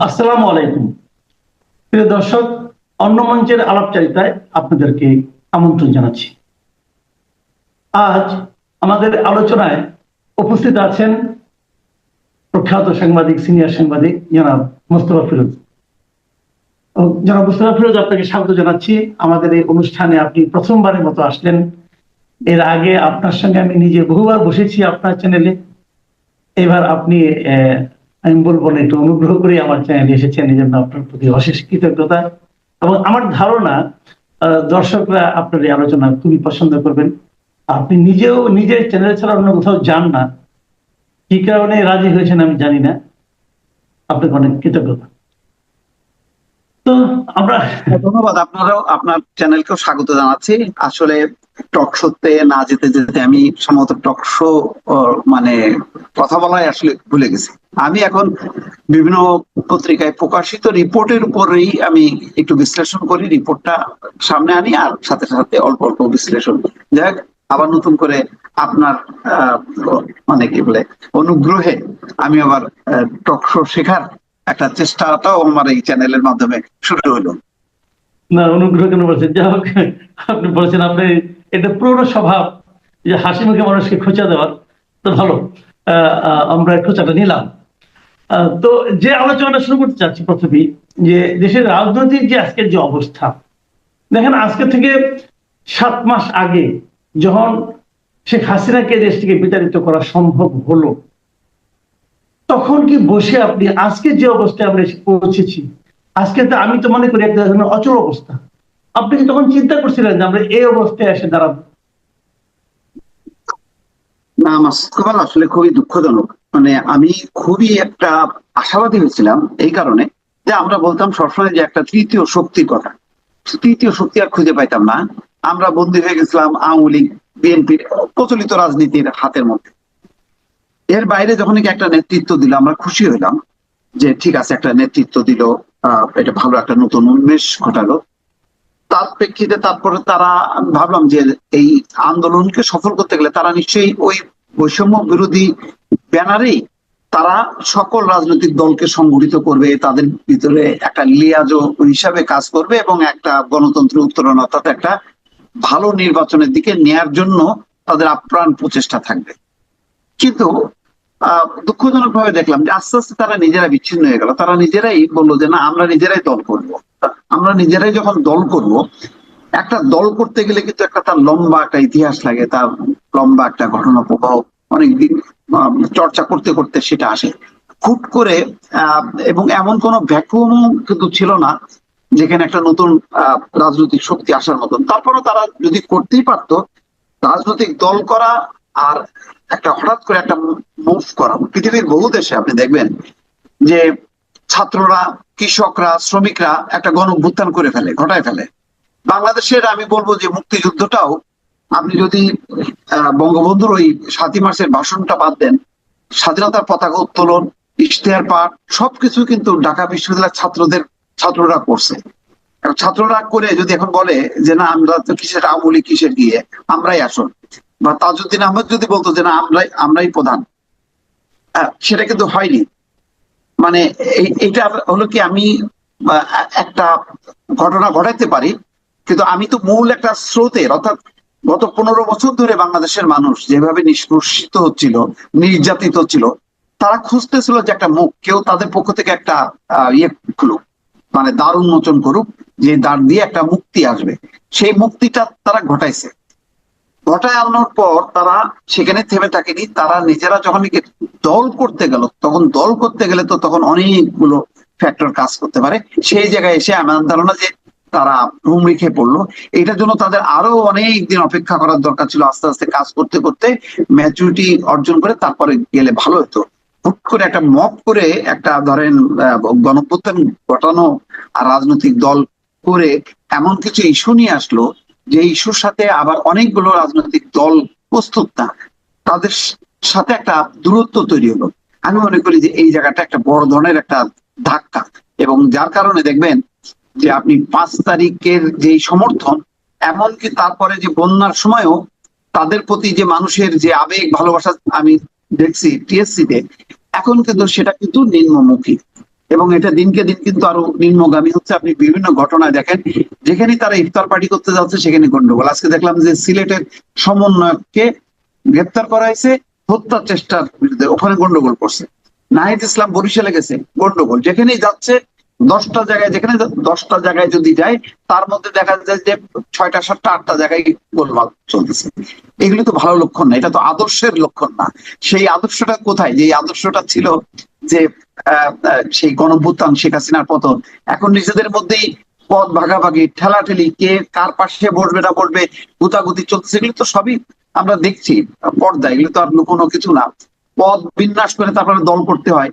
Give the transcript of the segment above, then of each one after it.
আসসালামু আলাইকুম। প্রিয় দর্শক, অন্য মঞ্চের আলাপচারিতায় আপনাদেরকে আমন্ত্রণ জানাচ্ছি। আজ আমাদের আলোচনায় উপস্থিত আছেন প্রখ্যাত সাংবাদিক, সিনিয়র সাংবাদিক জনাব মোস্তফা ফিরোজ। জনাব মোস্তফা ফিরোজ, আপনাকে স্বাগত জানাচ্ছি। আমাদের এই অনুষ্ঠানে আপনি প্রথমবারের মতো আসলেন। এর আগে আপনার সঙ্গে আমি নিজে বহুবার বসেছি আপনার চ্যানেলে এবার আপনি আমি বলব না, একটু অনুগ্রহ করে আমার চ্যানেলে এসেছেন, এই জন্য আপনার প্রতি অশেষ কৃতজ্ঞতা। এবং আমার ধারণা দর্শকরা আপনার এই আলোচনা খুবই পছন্দ করবেন। আপনি নিজেও নিজের চ্যানেল ছাড়া অন্য কোথাও যান না। কি কারণে রাজি হয়েছেন আমি জানি না। আপনাকে অনেক কৃতজ্ঞতা। তো আমরা ধন্যবাদ, আপনারাও আপনার চ্যানেলকেও স্বাগত জানাচ্ছি। আসলে টক শোতে না যেতে যেতে আমি সম্ভবত টক শো মানে কথা বলাই আসলে ভুলে গেছি। আমি এখন বিভিন্ন পত্রিকায় প্রকাশিত রিপোর্টের উপরেই আমি একটু বিশ্লেষণ করি, রিপোর্টটা সামনে আনি আর সাথে সাথে অল্প অল্প বিশ্লেষণ যাই আবার নতুন করে আপনার মানে কি বলে, অনুগ্রহে আমি আবার টক শো শেখার একটা চেষ্টাটাও আমার এই চ্যানেলের মাধ্যমে শুরু হলো। না, অনুগ্রহ কেন বলছেন, যাই হোক, আপনি বলছেন, আপনি, এটা পুরোনো স্বভাব যে হাসি মুখে মানুষকে খোঁচা দেওয়ার। তো ভালো আমরা খোঁচাটা নিলাম। তো যে আলোচনাটা শুরু করতে চাচ্ছি প্রথমেই, যে দেশের রাজনৈতিক যে আজকের যে অবস্থা, দেখেন আজকে থেকে সাত মাস আগে যখন শেখ হাসিনাকে দেশ থেকে বিতাড়িত করা সম্ভব হলো, তখন কি বসে আপনি আজকে যে অবস্থায় আমরা পৌঁছেছি? আজকে তো আমি তো মনে করি একটা অচল অবস্থা। আপনি কি তখন চিন্তা করছিলেন যে আমরা এই অবস্থায় এসে দাঁড়াবো? না মাস্কবাল আসলে খুবই দুঃখজনক। মানে আমি খুবই একটা আশাবাদী হয়েছিলাম এই কারণে যে আমরা বলতাম সবসময় যে একটা তৃতীয় শক্তির কথা। তৃতীয় শক্তি আর খুঁজে পাইতাম না। আমরা বন্দী হয়ে গেছিলাম আওয়ামী লীগ, বিএনপির প্রচলিত রাজনীতির হাতের মধ্যে। এর বাইরে যখন একটা নেতৃত্ব দিল, আমরা খুশি হইলাম যে ঠিক আছে, একটা নেতৃত্ব দিল। এটা ভালো একটা নতুন উন্মেষ ঘটালো। তার প্রেক্ষিতে তারপরে তারা, আমি ভাবলাম যে এই আন্দোলনকে সফল করতে গেলে তারা নিশ্চয়ই ওই বৈষম্য বিরোধী ব্যানারেই তারা সকল রাজনৈতিক দলকে সংগঠিত করবে, তাদের ভিতরে একটা লিয়াজো হিসাবে কাজ করবে এবং একটা গণতন্ত্র উত্তরণ, অর্থাৎ একটা ভালো নির্বাচনের দিকে নেয়ার জন্য তাদের আপ্রাণ প্রচেষ্টা থাকবে। কিন্তু দুঃখজনক ভাবে দেখলাম যে আস্তে আস্তে তারা নিজেরা বিচ্ছিন্ন হয়ে গেল। তারা নিজেরাই বলল যে, না, আমরা নিজেরাই দল করব। আমরা নিজেরাই যখন দল করব, একটা দল করতে গেলে কিন্তু একটা তার লম্বা একটা ইতিহাস লাগে, তার লম্বা একটা ঘটনা প্রবাহ অনেকদিন চর্চা করতে করতে সেটা আসে। হুট করে এবং এমন কোনো ভ্যাকুয়াম কিন্তু ছিল না, যেখানে একটা নতুন রাজনৈতিক শক্তি আসার মতন। তারপরও তারা যদি করতেই পারতো, রাজনৈতিক দল করা আর একটা হঠাৎ করে একটা মুভ করা। পৃথিবীর বহু দেশে আপনি দেখবেন যে ছাত্ররা, কৃষকরা, শ্রমিকরা একটা গণ অভ্যুত্থান করে ফেলে, ঘটায় ফেলে। বাংলাদেশের আমি বলব যে মুক্তিযুদ্ধটাও আপনি যদি বঙ্গবন্ধুর ওই সাতই মার্চের ভাষণটা বাদ দেন, স্বাধীনতার পতাকা উত্তোলন, ইশতেহার পাঠ, সবকিছু কিন্তু ঢাকা বিশ্ববিদ্যালয়ের ছাত্রদের, ছাত্ররা করছে। ছাত্ররা করে যদি এখন বলে যে, না, আমরা তো কিসের আমলি, কিসের গিয়ে আমরাই আসল। বা তাজউদ্দিন আহমেদ যদি বলতো যে না আমরাই আমরাই প্রধান। আহ, সেটা কিন্তু হয়নি। মানে এইটা হলো কি আমি একটা ঘটনা ঘটাইতে পারি কিন্তু আমি তো মূল একটা স্রোতের অর্থাৎ গত পনেরো বছর ধরে বাংলাদেশের মানুষ যেভাবে নিষ্কর্ষিত হচ্ছিল নির্যাতিত হচ্ছিল তারা খুঁজতেছিল যে একটা মুখ কেউ তাদের পক্ষ থেকে একটা ইয়ে খুলুক মানে দ্বার উন্মোচন করুক যে দ্বার দিয়ে একটা মুক্তি আসবে। সেই মুক্তিটা তারা ঘটাইছে। ঘটায় আনার পর তারা সেখানে থেমে থাকেনি। তারা নিজেরা যখন দল করতে গেল, তখন দল করতে গেলে তো তখন অনেকগুলো ফ্যাক্টর কাজ করতে পারে। সেই জায়গায় এসে আমার ধারণা যে তারা হুমড়ি খেয়ে পড়ল। এটার জন্য তাদের আরও অনেক দিন অপেক্ষা করার দরকার ছিল আস্তে আস্তে কাজ করতে করতে। ম্যাচুরিটি অর্জন করে তারপরে গেলে ভালো হতো। হুট করে একটা মপ করে একটা ধরেন গণপ্রত্যান ঘটানো আর রাজনৈতিক দল করে এমন কিছু ইস্যু নিয়ে আসলো যে ইস্যুর সাথে আবার অনেকগুলো রাজনৈতিক দল প্রস্তুত না, তাদের সাথে একটা দূরত্ব তৈরি হলো। আমি মনে করি যে এই জায়গাটা একটা বড় ধরনের একটা ধাক্কা। এবং যার কারণে দেখবেন যে আপনি পাঁচ তারিখের যে সমর্থন, এমনকি তারপরে যে বন্যার সময়ও তাদের প্রতি যে মানুষের যে আবেগ, ভালোবাসা আমি দেখছি টিএসসি তে, এখন কিন্তু সেটা কিন্তু নিম্নমুখী। এবং এটা দিনকে দিন কিন্তু আরও নিম্নগামী হচ্ছে। আপনি বিভিন্ন ঘটনায় দেখেন যেখানে তারা ইফতার পার্টি করতে যাচ্ছে সেখানে গন্ডগোল। আজকে দেখলাম যে সিলেটের সমন্বয়ককে গ্রেপ্তার করা হয়েছে, হত্যার চেষ্টার বিরুদ্ধে ওখানে গন্ডগোল করছে। নাহিদ ইসলাম বরিশালে গেছে, গন্ডগোল। যেখানেই যাচ্ছে, দশটা জায়গায়, যেখানে দশটা জায়গায় যদি যায়, তার মধ্যে দেখা যায় যে ছয়টা, সাতটা, আটটা জায়গায় গোলমাল চলতেছে। এগুলো তো ভালো লক্ষণ না, এটা তো আদর্শের লক্ষণ না। সেই আদর্শটা কোথায়? যে আদর্শটা ছিল যে সেই গণভ্যুত্থান শেখ হাসিনার পতন। এখন নিজেদের মধ্যেই পদ ভাগাভাগি, ঠেলাঠেলি, কে কার পাশে বসবে না বসবে, গুতাগুতি চলতেছে, এগুলো তো সবই আমরা দেখছি পর্দা এগুলো তো আর কোনো কিছু না। পদ বিন্যাস করে তারপরে দল করতে হয়।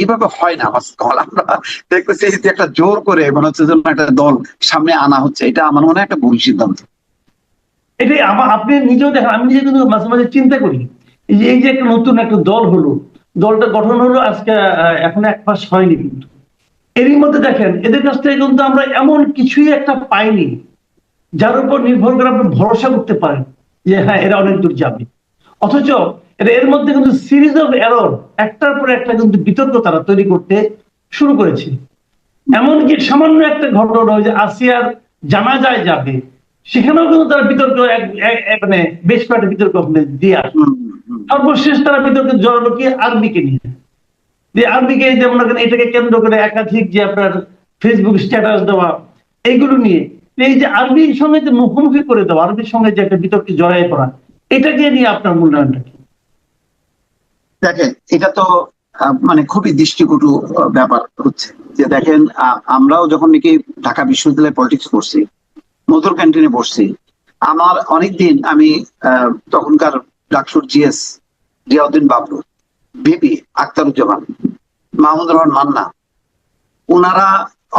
এইভাবে হয় না বাস্তব আমরা দেখতেছি যে একটা জোর করে মনে হচ্ছে যেন একটা দল সামনে আনা হচ্ছে। এটা আমার মনে হয় একটা ভুল সিদ্ধান্ত। এটাই আপনি নিজেও দেখেন, আমি নিজে কিন্তু মাঝে মাঝে চিন্তা করি যে, এই যে একটা নতুন একটা দল হলো দলটা গঠন হলো আজকে এখন এক মাস হয়নি কিন্তু। এরই মধ্যে দেখেন, এদের কাছ থেকে কিন্তু আমরা এমন কিছুই একটা পাইনি, যার উপর নির্ভর করে আপনি ভরসা করতে পারেন যে হ্যাঁ এরা অনেক দূর যাবে। অথচ এটা এর মধ্যে কিন্তু সিরিজ অফ এরর একটার পর একটা কিন্তু বিতর্ক তারা তৈরি করতে শুরু করেছে। এমনকি সামান্য একটা ঘটনা যে আসিয়ার জানা যায় যাবে সেখানেও কিন্তু তারা বিতর্ক মানে বেশ কয়েকটা বিতর্ক ওখানে দিয়ে আসে। হুম, হুম। সর্বশেষ তারা বিতর্কে জড়ালো কি আর্মিকে নিয়ে। যে আর্মিকে যেমন এটাকে কেন্দ্র করে একাধিক যে আপনার ফেসবুক স্ট্যাটাস দেওয়া এইগুলো নিয়ে। এই যে আর্মির সঙ্গে যে মুখোমুখি করে দেওয়া আর্মির সঙ্গে যে একটা বিতর্কে জড়াই পড়া এটাকে নিয়ে আপনার মূল্যায়নটা কি? দেখেন এটা তো মানে খুবই দৃষ্টিকটু ব্যাপার হচ্ছে। যে দেখেন আমরাও যখন নাকি ঢাকা বিশ্ববিদ্যালয়ে পলিটিক্স করছি মধুর ক্যান্টিনে বসছি। আমার অনেকদিন আমি তখনকার ডাকসুর G S Ziauddin Bablu B P Aktaruzzaman Mahmudur Rahman Manna ওনারা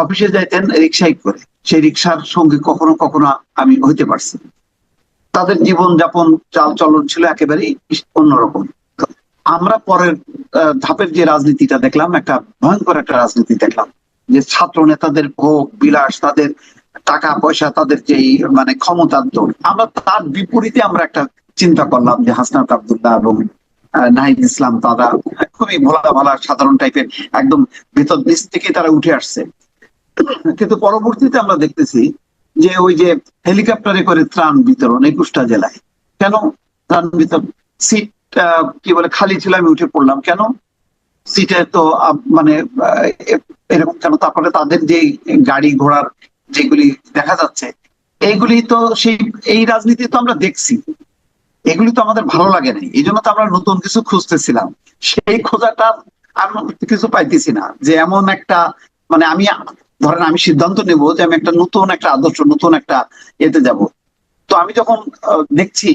অফিসে যাইতেন রিক্সায় করে। সেই রিক্সার সঙ্গে কখনো কখনো আমি হইতে পারছি। তাদের জীবন যাপন চাল চলন ছিল একেবারেই অন্যরকম। আমরা পরের ধাপের যে রাজনীতিটা দেখলাম, একটা ভয়ঙ্কর একটা রাজনীতি দেখলাম। যে ছাত্র নেতাদের ভোগ, বিলাস, তাদের টাকা পয়সা তাদের যেই মানে ক্ষমতার দৌড় আমরা তার বিপরীতে আমরা একটা চিন্তা করলাম যে হাসনাত আবদুল্লাহ এবং নাহিদ ইসলাম তারা খুবই ভোলা ভালা সাধারণ টাইপের একদম ভেতর নিচ থেকে তারা উঠে আসছে। কিন্তু পরবর্তীতে আমরা দেখতেছি যে ওই যে হেলিকপ্টারে করে ত্রাণ বিতরণ একুশটা জেলায়, কেন ত্রাণ বিতরণ? সিট কি বলে, খালি ছিল, আমি উঠে পড়লাম। কেন? সিটে তো মানে এরকম কেন? তারপরে তাদের যে গাড়ি ঘোড়ার যেগুলি দেখা যাচ্ছে, এইগুলি তো সেই, এই রাজনীতি তো আমরা দেখছি। এগুলি তো আমাদের ভালো লাগে নাই। এই জন্য তো আমরা নতুন কিছু খুঁজতেছিলাম। সেই খোঁজাটা আমি কিছু পাইতেছি না। যে এমন একটা মানে আমি, ধরেন আমি সিদ্ধান্ত নেব যে আমি একটা নতুন একটা আদর্শ, নতুন একটা এতে যাব। তো আমি যখন দেখছি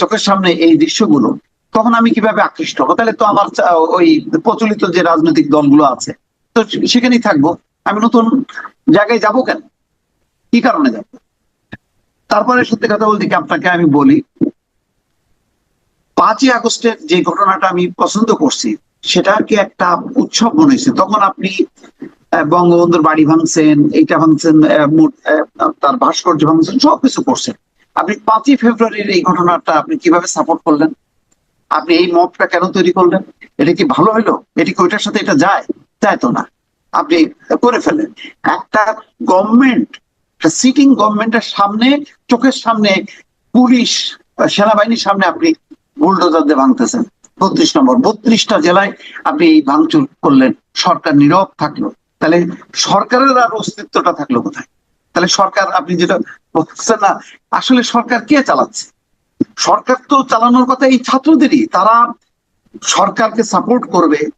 চোখের সামনে এই দৃশ্যগুলো, তখন আমি কীভাবে আকৃষ্ট হব? তাহলে তো আমার ওই প্রচলিত যে রাজনৈতিক দলগুলো আছে, তো সেখানেই থাকব। আমি নতুন জায়গায় যাব কেন? কি কারণে যাব? তারপরে সত্যি কথা বলতে কি আপনাকে আমি বলি, পাঁচই আগস্টের যে ঘটনাটা আমি পছন্দ করছি সেটাকে একটা উৎসব মনে হয়েছে? তখন আপনি বঙ্গবন্ধুর বাড়ি ভাঙছেন, এইটা ভাঙছেন তার ভাস্কর্য ভাঙছেন, সবকিছু করছেন। আপনি পাঁচই ফেব্রুয়ারির এই ঘটনাটা আপনি কীভাবে সাপোর্ট করলেন? আপনি এই মতটা কেন তৈরি করলেন? এটা কি ভালো হলো? এটি কি ওইটার সাথে এটা যায়? যায় তো না। আপনি করে ফেলেন একটা গভর্নমেন্ট সিটিং গভর্নমেন্টের সামনে, চোখের সামনে পুলিশ সেনাবাহিনীর সামনে আপনি বুলডোজার দিয়ে ভাঙতেছেন। বত্রিশ নম্বর, বত্রিশটা জেলায় আপনি এই ভাঙচুর করলেন। সরকার নীরব থাকল। তাহলে সরকারের আর অস্তিত্বটা থাকল কোথায়? তাহলে সরকার, আপনি যেটা বলছেন না, আসলে সরকার কে চালাচ্ছে? সরকার তো চালানোর কথা এই ছাত্রদেরই। তারা সরকারকে সাপোর্ট করবে।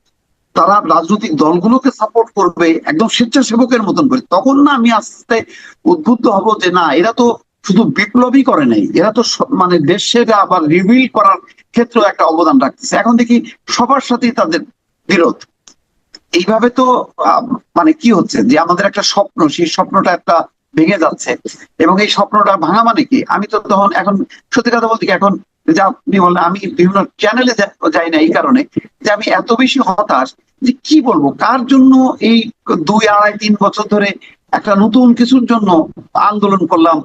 তারা রাজনৈতিক দলগুলোকে সাপোর্ট করবে, একদম স্বেচ্ছাসেবকের মতন করে। তখন না আমি আস্তে উদ্বুদ্ধ হব যে না, এরা তো শুধু বিপ্লবই করে নাই, এরা তো মানে দেশের আবার রিভিল করার ক্ষেত্রে একটা অবদান রাখতেছে। এখন দেখি সবার সাথেই তাদের বিরোধ। এইভাবে তো মানে কি হচ্ছে যে আমাদের একটা স্বপ্ন, সেই স্বপ্নটা একটা ভেঙে যাচ্ছে। এবং এই স্বপ্নটা ভাঙা মানে কি? আমি তো তখন এখন, সত্যি কথা বলতে এখন যে আপনি বললেন, আমি বিভিন্ন চ্যানেলে যাই না এই কারণে, যে আমি এত বেশি হতাশ যে কি বলব? কার জন্য এই দুই আড়াই তিন বছর ধরে একটা নতুন কিছুর জন্য আন্দোলন করলাম?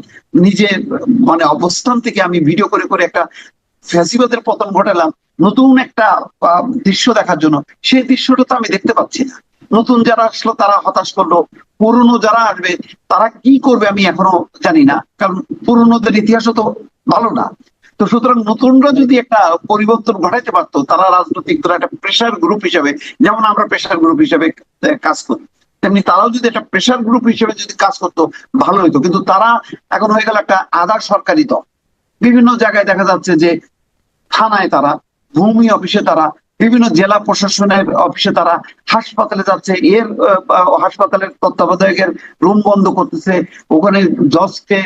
নিজের মানে অবস্থান থেকে আমি ভিডিও করে করে একটা ফ্যাসিবাদের পতন ঘটালাম। নতুন একটা দৃশ্য দেখার জন্য। সেই দৃশ্যটা তো আমি দেখতে পাচ্ছি না। নতুন যারা আসলো, তারা হতাশ করল। পুরনো যারা আসবে, তারা কি করবে আমি এখনও জানি না। কারণ পুরনোদের ইতিহাসও তো ভালো না। তো সুতরাং নতুনরা যদি একটা পরিবর্তন ঘটাইতে পারতো, তারা রাজনৈতিক দল একটা প্রেশার গ্রুপ হিসেবে, যেমন আমরা প্রেশার গ্রুপ হিসেবে কাজ করি, তেমনি তারাও যদি একটা প্রেশার গ্রুপ হিসেবে যদি কাজ করতো, ভালো হইতো। কিন্তু তারা এখন হয়ে গেল একটা আধার সরকারি দল। বিভিন্ন জায়গায় দেখা যাচ্ছে যে থানায় তারা, ভূমি অফিসে তারা, বিভিন্ন জেলা প্রশাসনের অফিসে তারা হাসপাতালে যাচ্ছে। এর হাসপাতালের তত্ত্বাবধায়কের রুম বন্ধ করতেছে। ওখানে জজকে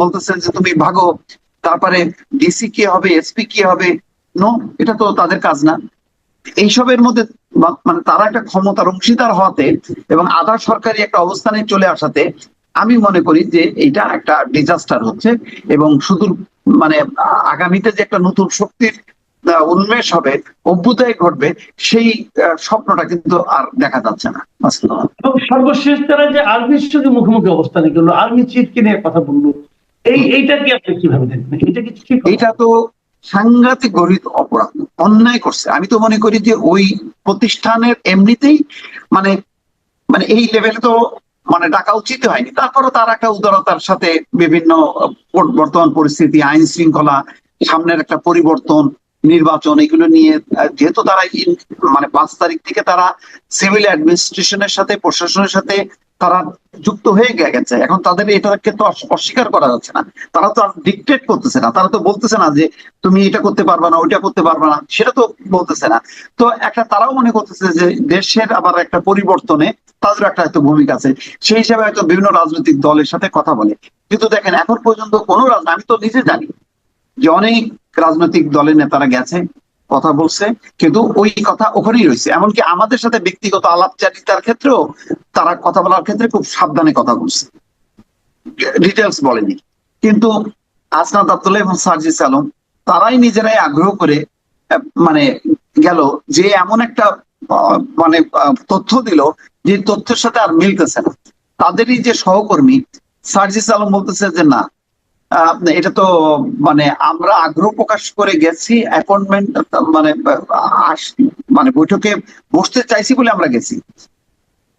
বলতেছে যে তুমি ভাগো। তারপরে ডিসি কি হবে এসপি কি হবে নো এটা তো তাদের কাজ না। এইসবের মধ্যে মানে তারা একটা ক্ষমতার অংশীদার হওয়াতে এবং আধার সরকারি একটা অবস্থানে চলে আসাতে আমি মনে করি যে এটা একটা ডিজাস্টার হচ্ছে এবং শুধু মানে আগামীতে যে একটা নতুন শক্তির উন্মেষ হবে, অভ্যুদয় ঘটবে, সেই স্বপ্নটা কিন্তু আর দেখা যাচ্ছে না। সর্বশেষ তারা যে আর্মির সঙ্গে মুখোমুখি অবস্থানে গেল, আর্মি চিফকে নিয়ে কথা বলল? এই, এইটা তো সাংঘাতিক গরিত অপরাধ, অন্যায় করছে। আমি তো মনে করি যে ওই প্রতিষ্ঠানের এমনিতেই মানে মানে এই লেভেলে তো মানে ডাকা উচিত হয়নি। তারপরে তার একটা উদারতার সাথে বিভিন্ন বর্তমান পরিস্থিতি, আইন শৃঙ্খলা, সামনের একটা পরিবর্তন, নির্বাচন, এগুলো নিয়ে, যেহেতু তারা মানে পাঁচ তারিখ থেকে তারা সিভিল অ্যাডমিনিস্ট্রেশনের সাথে, প্রশাসনের সাথে তারা যুক্ত হয়ে গেছে। এখন তাদের এটাকে তো অস্বীকার করা যাচ্ছে না। তারা তো আর ডিকটেট করতেছে না। তারা তো বলতেছে না যে, তুমি এটা করতে পারবা না, ওইটা করতে পারবা না। সেটা তো বলতেছে না। তো একটা তারাও মনে করতেছে যে, দেশের আবার একটা পরিবর্তনে তাদের একটা হয়তো ভূমিকা আছে। সেই হিসাবে হয়তো বিভিন্ন রাজনৈতিক দলের সাথে কথা বলে। কিন্তু দেখেন, এখন পর্যন্ত কোনো রাজ আমি তো নিজে জানি যে অনেক রাজনৈতিক দলের নেতারা গেছে। কথা বলছে, কিন্তু ওই কথা ওখানেই রয়েছে। এমনকি আমাদের সাথে ব্যক্তিগত আলাপচারিতার ক্ষেত্রেও তারা কথা বলার ক্ষেত্রে খুব সাবধানে কথা বলছে। ডিটেলস বলেনি। কিন্তু আসনাদ আব্দুল্লাহ এবং সার্জিস আলম, তারাই নিজেরাই আগ্রহ করে মানে গেল যে এমন একটা মানে তথ্য দিল যে তথ্যের সাথে আর মিলতেছে না। তাদেরই যে সহকর্মী, সার্জিস আলম বলতেছে যে না এটা তো মানে আমরা আগ্রহ প্রকাশ করে গেছি অ্যাপয়েন্টমেন্ট মানে মানে বৈঠকে বসতে চাইছি বলে আমরা গেছি।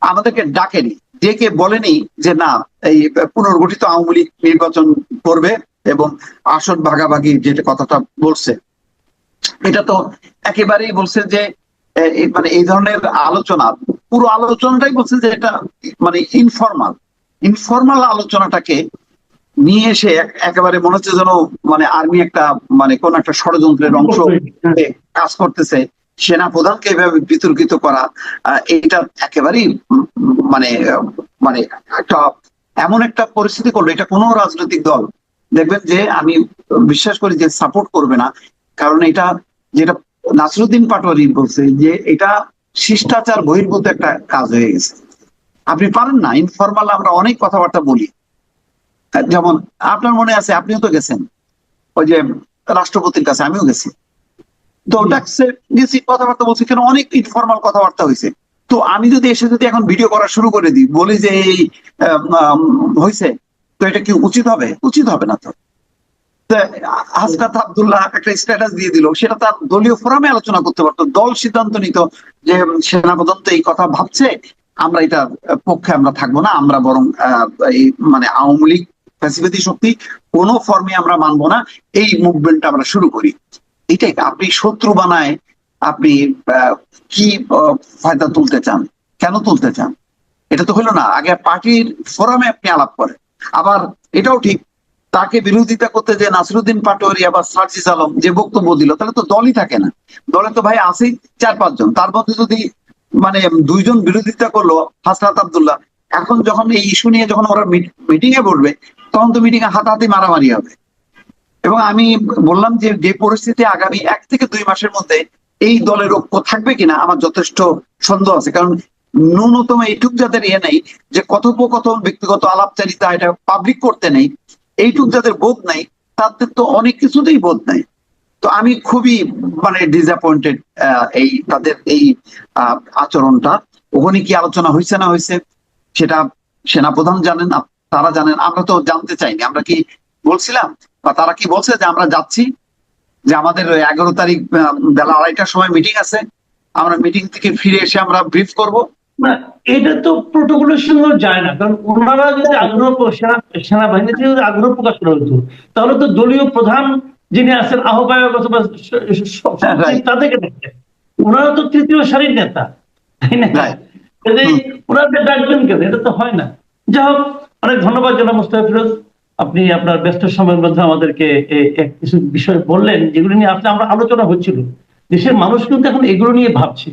আমাদেরকে ডাকেনি, ডেকে বলেনি যে না, এই পুনর্গঠিত আওয়ামী লীগ নির্বাচন করবে এবং আসন ভাগাভাগি যেটা কথাটা বলছে। এটা তো একেবারেই বলছে যে মানে এই ধরনের আলোচনা, পুরো আলোচনাটাই বলছে যে এটা মানে ইনফর্মাল ইনফর্মাল আলোচনাটাকে নিয়ে এসে একেবারে মনে হচ্ছে যেন মানে আর্মি একটা মানে কোন একটা ষড়যন্ত্রের অংশ কাজ করতেছে। সেনা প্রধানকে এভাবে বিতর্কিত করা এটা একেবারেই মানে মানে একটা এমন একটা পরিস্থিতি করল। এটা কোনো রাজনৈতিক দল। দেখবেন যে আমি বিশ্বাস করি যে সাপোর্ট করবে না। কারণ এটা যেটা নাসরুদ্দিন পাটোয়ারি বলছে যে এটা শিষ্টাচার বহির্ভূত একটা কাজ হয়ে গেছে। আপনি পারেন না। ইনফরমাল আমরা অনেক কথাবার্তা বলি। যেমন আপনার মনে আছে আপনিও তো গেছেন। ওই যে রাষ্ট্রপতির কাছে আমিও গেছি। তো ডাকছে গেছি কথাবার্তা বলছি কেন অনেক ইনফর্মাল কথাবার্তা হয়েছে। তো আমি যদি এসে যদি এখন ভিডিও করা শুরু করে দিই বলি যে এই হয়েছে তো এটা কি উচিত হবে? উচিত হবে না তো। হাসনাত আব্দুল্লাহ একটা স্ট্যাটাস দিয়ে দিল সেটা তার দলীয় ফোরামে আলোচনা করতে পারতো। দল সিদ্ধান্ত নিত যে সেনাপ্রধান তো এই কথা ভাবছে আমরা এটা পক্ষে আমরা থাকব না আমরা বরং এই মানে আওয়ামী লীগ ফ্যাসিলিটি শক্তি কোনো ফর্মে আমরা মানব না। এই মুভমেন্টটা আমরা শুরু করি। এটাই আপনি শত্রু বানায় আপনি কি ফায়দা তুলতে চান? কেন তুলতে চান? এটা তো হলো না, আগে পার্টির ফোরামে আপনি আলাপ করেন। আবার এটাও ঠিক, তাকে বিরোধিতা করতে যে নাসরুদ্দিন পাটোয়ারিয়া বা সার্জিস আলম যে বক্তব্য দিল, তাহলে তো দলই থাকে না। দলে তো ভাই আছেই চার পাঁচজন। তার মধ্যে যদি মানে দুইজন বিরোধিতা করল হাসনাত আবদুল্লাহ, এখন যখন এই ইস্যু নিয়ে যখন ওরা মিটিং এ বলবে তখন মিটিং এ হাতাহাতি মারামারি হবে। এবং আমি বললাম যে যে পরিস্থিতি আগামী এক থেকে দুই মাসের মধ্যে এই দলের ঐক্য থাকবে কিনা আমার যথেষ্ট সন্দেহ আছে। কারণ ন্যূনতম এইটুক যাদের ইয়ে নেই, যে কথোপকথন, ব্যক্তিগত আলাপচারিতা এটা পাবলিক করতে নেই, এইটুক যাদের বোধ নাই, তাদের তো অনেক কিছুতেই বোধ নাই। তো আমি খুবই মানে ডিসঅ্যাপয়েন্টেড এই তাদের এই আচরণটা। ওখানে কি আলোচনা হয়েছে না হয়েছে, সেটা সেনাপ্রধান জানেন তারা জানেন আমরা তো জানতে চাইনি। আমরা কি বলছিলাম? বা তারা কি বলছে যে আমরা যাচ্ছি? যে আমাদের এগারো তারিখ বেলা আড়াইটার সময় মিটিং আছে। আমরা মিটিং থেকে ফিরে এসে আমরা ব্রিফ করব। না এটা তো প্রোটোকলের সঙ্গে যায় না। কারণ ওনারা যদি আগ্রহ সেনাবাহিনী থেকে যদি আগ্রহ প্রকাশ করা হতো তাহলে তো দলীয় প্রধান যিনি আছেন আহ্বায়ক অথবা. তাদেরকে ডাকতেন ওনারা তো তৃতীয় সারির নেতা। তাই না. ওনাদের ডাকবেন কেন? এটা তো হয় না। যাই হোক অনেক ধন্যবাদ জানাব মুস্তাফা ফিরোজ আপনি আপনার ব্যস্ত সময়ের মধ্যে আমাদেরকে কিছু বিষয় বললেন, যেগুলো নিয়ে আসলে আমরা আলোচনা হচ্ছিল। দেশের মানুষ কিন্তু এখন এগুলো নিয়ে ভাবছে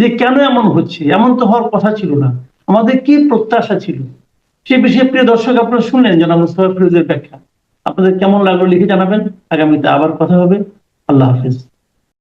যে কেন এমন হচ্ছে? এমন তো হওয়ার কথা ছিল না। আমাদের কি প্রত্যাশা ছিল? সে বিষয়ে প্রিয় দর্শক আপনারা শুনলেন জানা মুস্তফা ফিরোজের ব্যাখ্যা। আপনাদের কেমন লাগল লিখে জানাবেন। আগামীতে আবার কথা হবে। আল্লাহ হাফিজ।